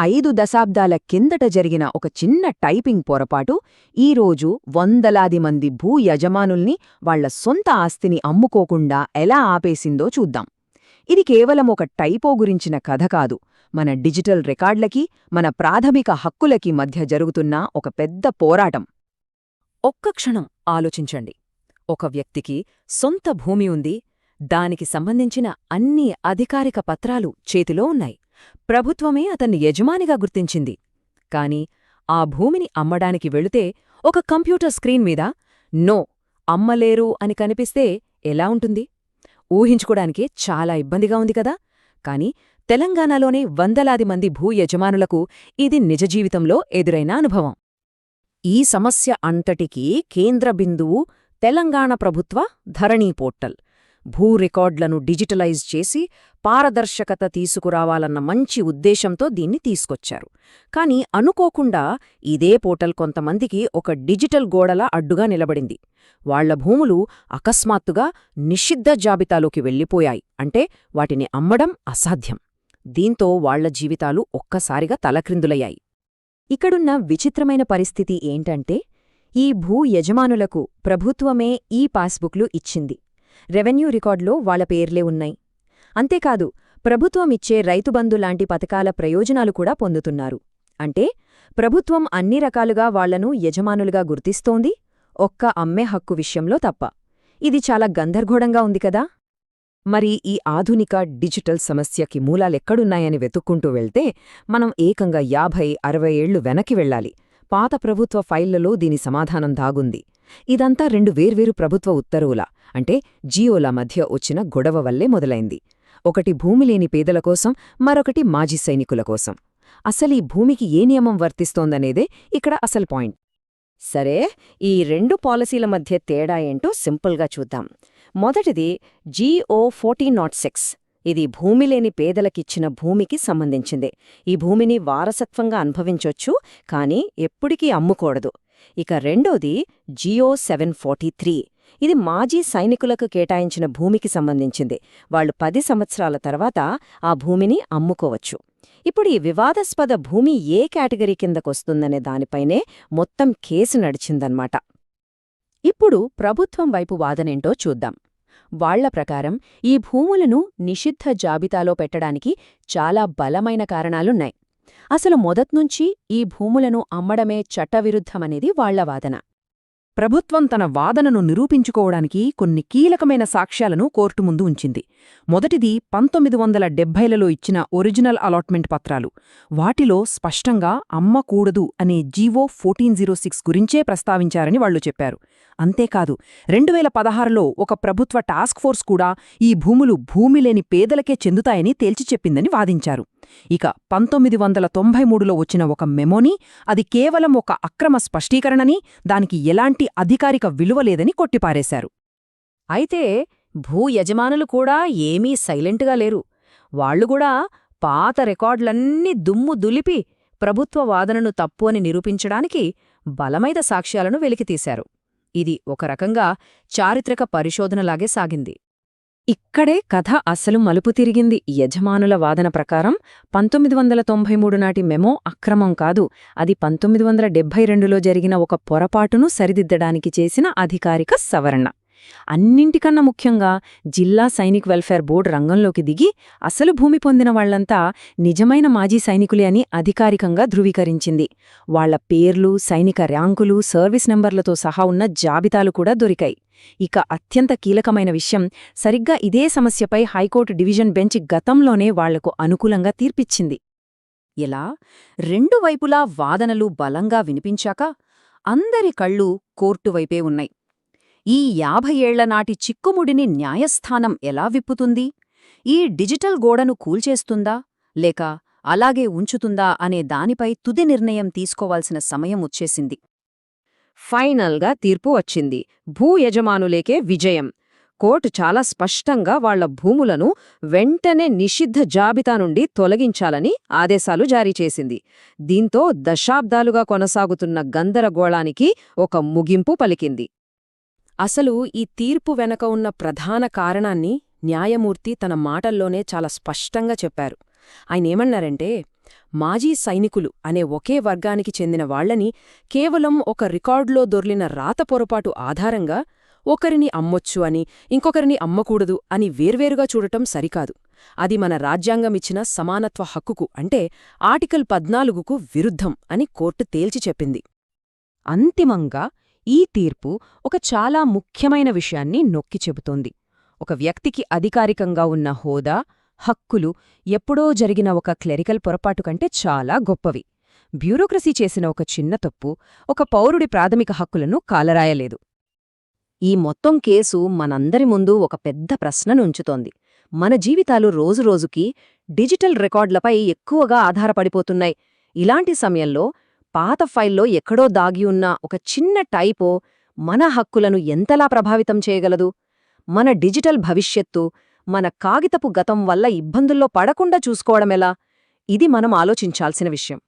ఐదు దశాబ్దాల కిందట జరిగిన ఒక చిన్న టైపింగ్ పొరపాటు ఈరోజు వందలాది మంది భూ యజమానుల్ని వాళ్ళ సొంత ఆస్తిని అమ్ముకోకుండా ఎలా ఆపేసిందో చూద్దాం. ఇది కేవలం ఒక టైపో గురించిన కథ కాదు. మన డిజిటల్ రికార్డ్లకి మన ప్రాథమిక హక్కులకి మధ్య జరుగుతున్న ఒక పెద్ద పోరాటం. ఒక్క క్షణం ఆలోచించండి. ఒక వ్యక్తికి సొంత భూమి ఉంది దానికి సంబంధించిన అన్ని అధికారిక పత్రాలు చేతిలో ఉన్నాయి. ప్రభుత్వమే అతన్ని యజమానిగా గుర్తించింది. కాని ఆ భూమిని అమ్మడానికి వెళితే ఒక కంప్యూటర్ స్క్రీన్ మీద నో అమ్మలేరు అని కనిపిస్తే ఎలా ఉంటుంది? ఊహించుకోడానికే చాలా ఇబ్బందిగా ఉంది కదా? కాని తెలంగాణలోనే వందలాది మంది భూ యజమానులకు ఇది నిజ జీవితంలో ఎదురైన అనుభవం. ఈ సమస్య అంతటికీ కేంద్ర బిందువు తెలంగాణ ప్రభుత్వ ధరణీ పోర్టల్. భూ రికార్డులను డిజిటలైజ్ చేసి పారదర్శకత తీసుకురావాలన్న మంచి ఉద్దేశంతో దీన్ని తీసుకొచ్చారు. కాని అనుకోకుండా ఇదే పోర్టల్ కొంతమందికి ఒక డిజిటల్ గోడలా అడ్డుగా నిలబడింది. వాళ్ళ భూములు అకస్మాత్తుగా నిషిద్ధ జాబితాలోకి వెళ్ళిపోయాయి. అంటే వాటిని అమ్మడం అసాధ్యం. దీంతో వాళ్ళ జీవితాలు ఒక్కసారిగా తలక్రిందులయ్యాయి. ఇక్కడున్న విచిత్రమైన పరిస్థితి ఏంటంటే ఈ భూ యజమానులకు ప్రభుత్వమే ఈ పాస్బుక్లు ఇచ్చింది. రెవెన్యూ రికార్డులో వాళ్ళ పేర్లే ఉన్నాయి. అంతేకాదు ప్రభుత్వమిచ్చే రైతుబంధు లాంటి పథకాల ప్రయోజనాలు కూడా పొందుతున్నారు. అంటే ప్రభుత్వం అన్ని రకాలుగా వాళ్ళను యజమానులుగా గుర్తిస్తోంది ఒక్క అమ్మే హక్కు విషయంలో తప్ప. ఇది చాలా గంధర్ఘోడంగా ఉంది కదా? మరి ఈ ఆధునిక డిజిటల్ సమస్యకి మూలాలెక్కడున్నాయని వెతుక్కుంటూ వెళ్తే మనం ఏకంగా యాభై అరవై ఏళ్ళు వెనక్కి వెళ్ళాలి. పాత ప్రభుత్వ ఫైళ్ళలో దీని సమాధానం దాగుంది. ఇదంతా రెండు వేర్వేరు ప్రభుత్వ ఉత్తర్వుల అంటే జియోల మధ్య వచ్చిన గొడవ వల్లే మొదలైంది. ఒకటి భూమిలేని పేదల కోసం మరొకటి మాజీ సైనికుల కోసం. అసలీ భూమికి ఏ నియమం వర్తిస్తోందనేదే ఇక్కడ అసలు పాయింట్. సరే ఈ రెండు పాలసీల మధ్య తేడా ఏంటో సింపుల్గా చూద్దాం. మొదటిది జీఓ ఫోర్టీన్ నాట్ సిక్స్. ఇది భూమిలేని పేదలకిచ్చిన భూమికి సంబంధించిందే. ఈ భూమిని వారసత్వంగా అనుభవించొచ్చు కానీ ఎప్పటికీ అమ్ముకూడదు. ఇక రెండోది జియో సెవెన్ త్రీ. ఇది మాజీ సైనికులకు కేటాయించిన భూమికి సంబంధించింది. వాళ్ళు పది సంవత్సరాల తర్వాత ఆ భూమిని అమ్ముకోవచ్చు. ఇప్పుడు ఈ వివాదాస్పద భూమి ఏ కేటగిరీ కిందకొస్తుందనే దానిపైనే మొత్తం కేసు నడిచిందన్నమాట. ఇప్పుడు ప్రభుత్వం వైపు వాదనేంటో చూద్దాం. వాళ్ళ ప్రకారం ఈ భూములను నిషిద్ధ జాబితాలో పెట్టడానికి చాలా బలమైన కారణాలున్నాయి. అసలు మొదట్నుంచి ఈ భూములను అమ్మడమే చట్టవిరుద్ధమనేది వాళ్ళ వాదన. ప్రభుత్వం తన వాదనను నిరూపించుకోవడానికి కొన్ని కీలకమైన సాక్ష్యాలను కోర్టు ముందు ఉంచింది. మొదటిది పంతొమ్మిది వందల డెబ్బైలలో ఇచ్చిన ఒరిజినల్ అలాట్మెంట్ పత్రాలు. వాటిలో స్పష్టంగా అమ్మకూడదు అనే జీవో ఫోర్టీన్ జీరో సిక్స్ గురించే ప్రస్తావించారని వాళ్ళు చెప్పారు. అంతేకాదు రెండు వేల పదహారులో ఒక ప్రభుత్వ టాస్క్ ఫోర్స్ కూడా ఈ భూములు భూమి లేని పేదలకే చెందుతాయని తేల్చి చెప్పిందని వాదించారు. ఇక పంతొమ్మిది వందల తొంభై మూడులో వచ్చిన ఒక మెమోని అది కేవలం ఒక అక్రమ స్పష్టీకరణని దానికి ఎలాంటి అధికారిక విలువ లేదని కొట్టిపారేశారు. అయితే భూ యజమానులు కూడా ఏమీ సైలెంట్గా లేరు. వాళ్ళుగూడా పాత రికార్డులన్నీ దుమ్ము దులిపి ప్రభుత్వ వాదనను తప్పు అని నిరూపించడానికి బలమైన సాక్ష్యాలను వెలికితీశారు. ఇది ఒక రకంగా చారిత్రక పరిశోధనలాగే సాగింది. ఇక్కడే కథ అసలు మలుపు తిరిగింది. యజమానుల వాదన ప్రకారం పంతొమ్మిది వందల తొంభై మూడు నాటి మెమో అక్రమం కాదు. అది పంతొమ్మిది వందల డెబ్బై రెండులో జరిగిన ఒక పొరపాటును సరిదిద్దడానికి చేసిన అధికారిక సవరణ. అన్నింటికన్నా ముఖ్యంగా జిల్లా సైనిక్ వెల్ఫేర్ బోర్డు రంగంలోకి దిగి అసలు భూమి పొందిన వాళ్ళంతా నిజమైన మాజీ సైనికులే అని అధికారికంగా ధృవీకరించింది. వాళ్ళ పేర్లు సైనిక ర్యాంకులు సర్వీస్ నెంబర్లతో సహా ఉన్న జాబితాలు కూడా దొరికాయి. ఇక అత్యంత కీలకమైన విషయం సరిగ్గా ఇదే సమస్యపై హైకోర్టు డివిజన్ బెంచ్ గతంలోనే వాళ్ళకు అనుకూలంగా తీర్పిచ్చింది. ఇలా రెండు వైపులా వాదనలు బలంగా వినిపించాక అందరి కళ్ళు కోర్టువైపే ఉన్నాయి. ఈ యాభై ఏళ్ళనాటి చిక్కుముడిని న్యాయస్థానం ఎలా విప్పుతుంది? ఈ డిజిటల్ గోడను కూల్చేస్తుందా? లేక అలాగే ఉంచుతుందా అనే దానిపై తుది నిర్ణయం తీసుకోవాల్సిన సమయం వచ్చేసింది. ఫైనల్గా తీర్పు వచ్చింది. భూ యజమానులేకే విజయం. కోర్టు చాలా స్పష్టంగా వాళ్ళ భూములను వెంటనే నిషిద్ధ జాబితా నుండి తొలగించాలని ఆదేశాలు జారీ చేసింది. దీంతో దశాబ్దాలుగా కొనసాగుతున్న గందరగోళానికి ఒక ముగింపు పలికింది. అసలు ఈ తీర్పు వెనక ఉన్న ప్రధాన కారణాన్ని న్యాయమూర్తి తన మాటల్లోనే చాలా స్పష్టంగా చెప్పారు. ఆయనేమన్నారంటే మాజీ సైనికులు అనే ఒకే వర్గానికి చెందిన వాళ్ళని కేవలం ఒక రికార్డులో దొర్లిన రాత పొరపాటు ఆధారంగా ఒకరిని అమ్మొచ్చు అని ఇంకొకరిని అమ్మకూడదు అని వేర్వేరుగా చూడటం సరికాదు. అది మన రాజ్యాంగమిచ్చిన సమానత్వ హక్కుకు అంటే ఆర్టికల్ పద్నాలుగుకు విరుద్ధం అని కోర్టు తేల్చి చెప్పింది. అంతిమంగా ఈ తీర్పు ఒక చాలా ముఖ్యమైన విషయాన్ని నొక్కి చెబుతోంది. ఒక వ్యక్తికి అధికారికంగా ఉన్న హోదా హక్కులు ఎప్పుడో జరిగిన ఒక క్లెరికల్ పొరపాటు కంటే చాలా గొప్పవి. బ్యూరోక్రసీ చేసిన ఒక చిన్న తప్పు ఒక పౌరుడి ప్రాథమిక హక్కులను కాలరాయలేదు. ఈ మొత్తం కేసు మనందరి ముందు ఒక పెద్ద ప్రశ్నను ఉంచుతోంది. మన జీవితాలు రోజురోజుకి డిజిటల్ రికార్డులపై ఎక్కువగా ఆధారపడిపోతున్నాయి. ఇలాంటి సమయంలో పాత ఫైల్లో ఎక్కడో దాగి ఉన్న ఒక చిన్న టైపో మన హక్కులను ఎంతలా ప్రభావితం చేయగలదు? మన డిజిటల్ భవిష్యత్తు మన కాగితపు గతం వల్ల ఇబ్బందుల్లో పడకుండా చూసుకోవడమెలా? ఇది మనం ఆలోచించాల్సిన విషయం.